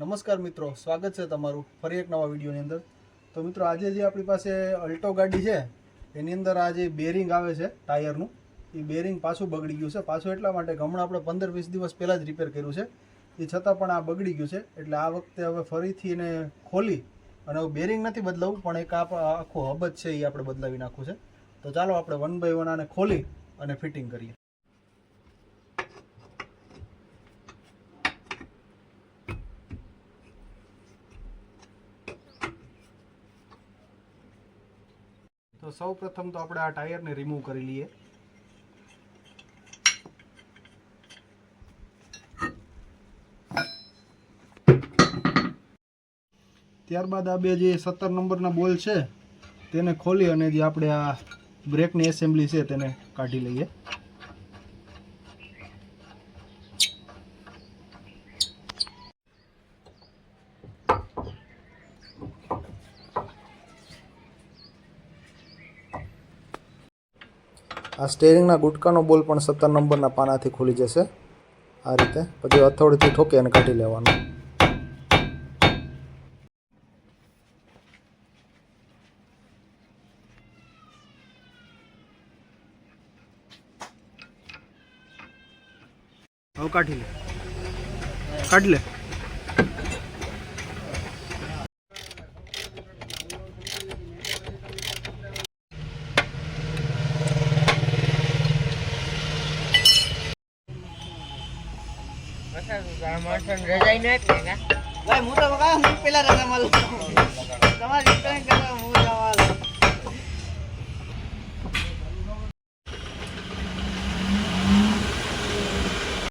નમસ્કાર મિત્રો, સ્વાગત છે તમારું ફરી એક નવા વિડીયોની અંદર. તો મિત્રો, આજે જે આપણી પાસે અલ્ટો ગાડી છે, એની અંદર આ જે બેરિંગ આવે છે, ટાયરનું, એ બેરિંગ પાછું બગડી ગયું છે. પાછું એટલા માટે કે હમણાં આપણે પંદર વીસ દિવસ પહેલાં જ રિપેર કર્યું છે. એ છતાં પણ આ બગડી ગયું છે, એટલે આ વખતે હવે ફરીથી એને ખોલી અને હું બેરિંગ નથી બદલાવું, પણ એક આખો આખું હબ જ છે એ આપણે બદલાવી નાખવું છે. તો ચાલો આપણે વન બાય વન આને ખોલી અને ફિટિંગ કરીએ. તો સૌ પ્રથમ તો આપણે આ ટાયરને રિમૂવ કરી લઈએ. ત્યારબાદ આ બે જે સત્તર નંબરના બોલ છે, તેને ખોલી અને જે આપણે આ બ્રેકની એસેમ્બલી છે તેને કાઢી લઈએ. આ સ્ટેરિંગના ગુટકાનો બોલ પણ સત્તર નંબરના પાનાથી ખુલી જશે. આ રીતે પછી હથોડીથી ઠોકી અને કાઢી લેવાનો. કાઢી લે. કાઢી લે. રજાઈ ન. આપે કા ભાઈ હું તો બકા હું પેલા રજા મળું. તમારી